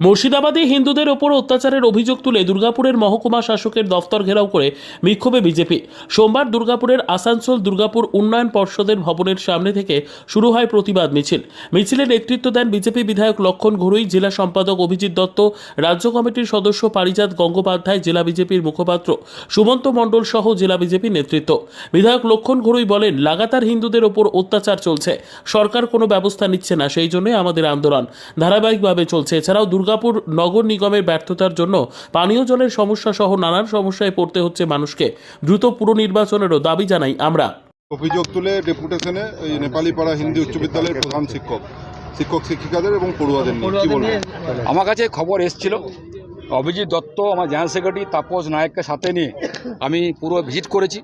মুর্শিদাবাদে হিন্দুদের ওপর অত্যাচারের অভিযোগ তুলে দুর্গাপুরের মহকুমা শাসকের দফতর ঘেরাও করে বিক্ষোভে বিজেপি। সোমবার দুর্গাপুরের আসানসোল দুর্গাপুর উন্নয়ন পর্ষদের ভবনের সামনে থেকে শুরু হয় প্রতিবাদ মিছিল। মিছিলে নেতৃত্ব দেন বিজেপি বিধায়ক লক্ষণ ঘুরুই, জেলা সম্পাদক অভিজিৎ দত্ত, রাজ্য কমিটির সদস্য পারিজাত গঙ্গোপাধ্যায়, জেলা বিজেপির মুখপাত্র সুমন্ত মণ্ডল সহ জেলা বিজেপির নেতৃত্ব। বিধায়ক লক্ষণ ঘুরুই বলেন, লাগাতার হিন্দুদের ওপর অত্যাচার চলছে। সরকার কোনো ব্যবস্থা নিচ্ছে না, সেই জন্যই আমাদের আন্দোলন। ধারাবাহিকভাবে চলছে। এছাড়াও দুর্গাপুর নগর নিগমের ব্যর্থতার জন্য পানীয় জলের সমস্যা সহ নানান সমস্যায় পড়তে হচ্ছে মানুষকে। দ্রুত পুরনির্বাচনেরও দাবি জানাই আমরা। অভিযোগ তুলে ডেপুটেশনে ওই নেপালি পাড়া হিন্দি উচ্চ বিদ্যালয়ের প্রধান শিক্ষক শিক্ষক শিক্ষিকাদের এবং পড়ুয়াদের নিয়ে। কি বলবেন? আমার কাছে খবর এসেছিল। অভিজিৎ দত্ত আমার জেনারেল সেক্রেটারি তাপস নায়ককে সাথে নিয়ে আমি পুরো ভিজিট করেছি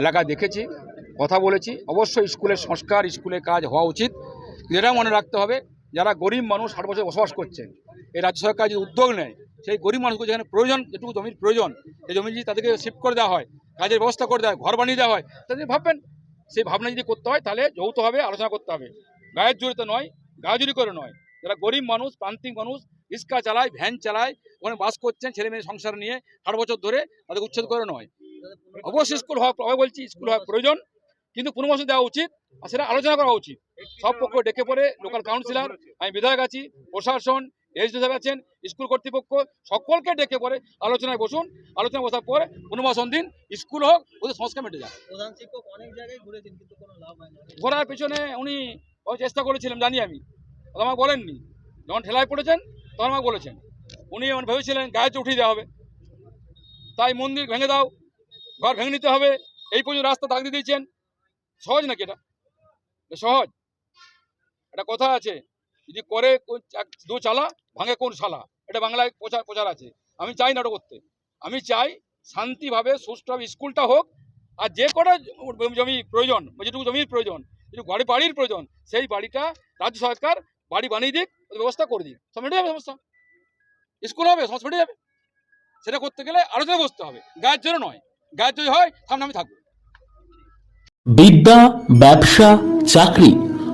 এলাকা দেখেছি কথা বলেছি। অবশ্যই স্কুলের সংস্কার স্কুলের কাজ হওয়া উচিত। এটা মনে রাখতে হবে যারা গরিব মানুষ ষাট বছর বসবাস করছেন এই রাজ্য সরকার যদি উদ্যোগ নেয়, সেই গরিব মানুষগুলো যেখানে প্রয়োজন, যেটুকু জমির প্রয়োজন, সেই জমি যদি তাদেরকে শিফট করে দেওয়া হয়, কাজের ব্যবস্থা করে দেওয়া হয়, ঘর বানিয়ে দেওয়া হয় তাদের ভাববেন, সেই ভাবনা যদি করতে হয়, তাহলে যৌথভাবে আলোচনা করতে হবে। গায়ের জোরিতে নয় গায়েজুরি করে নয়। যারা গরিব মানুষ, প্রান্তিক মানুষ, রিক্সা চালায়, ভ্যান চালায়, ওখানে বাস করছেন, ছেলে মেয়ে সংসার নিয়ে ষাট বছর ধরে তাদের উচ্ছেদ করে নয়। অবশ্যই স্কুল হওয়া বলছি স্কুল হওয়া প্রয়োজন, কিন্তু পুনর্বাসন দেওয়া উচিত, আর সেটা আলোচনা করা উচিত। সব পক্ষ ডেকে পড়ে লোকাল কাউন্সিলর আমি বিধায়ক আছি প্রশাসন এসডি সাহেব আছেন স্কুল কর্তৃপক্ষ সকলকে ডেকে পড়ে আলোচনায় বসুন আলোচনায় বসার পরে পুনর্বাসন দিন স্কুল হোক ওদের সংস্কার মেটে না ঘোরার পিছনে উনি চেষ্টা করেছিলেন জানি আমি। তো আমাকে বলেননি। যখন ঠেলায় পড়েছেন তখন আমাকে বলেছেন। উনি এমন ভেবেছিলেন গায়ে উঠিয়ে দেওয়া হবে। তাই মন্দির ভেঙে দাও ঘর ভেঙে নিতে হবে। এই পর্যন্ত রাস্তা দাগ দিয়ে দিয়েছেন। সহজ নাকি এটা এটা? সহজ। একটা কথা আছে, যদি করে দু চালা, ভাঙে কোন শালা? এটা বাংলায় প্রচার প্রচার আছে। আমি চাই না করতে। আমি চাই শান্তিভাবে, সুষ্ঠুভাবে স্কুলটা হোক, আর যে কটা জমি প্রয়োজন যেটুকু জমির প্রয়োজন, যেটুকু বাড়ি বাড়ির প্রয়োজন, সেই বাড়িটা রাজ্য সরকার বাড়ি বানিয়ে দিক ব্যবস্থা করে দিক। সব মিটে যাবে সমস্যা। স্কুল হবে সমস্যা মিটে যাবে। সেটা করতে গেলে আরও আলোচনা বসতে হবে। গায়ের জন্য নয়। গায়ের যদি হয় সামনে আমি থাকব। বিদ্যা, ব্যবসা, চাকরি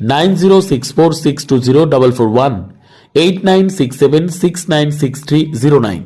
nine zero six four six two zero double four one eight nine six seven six nine six three zero nine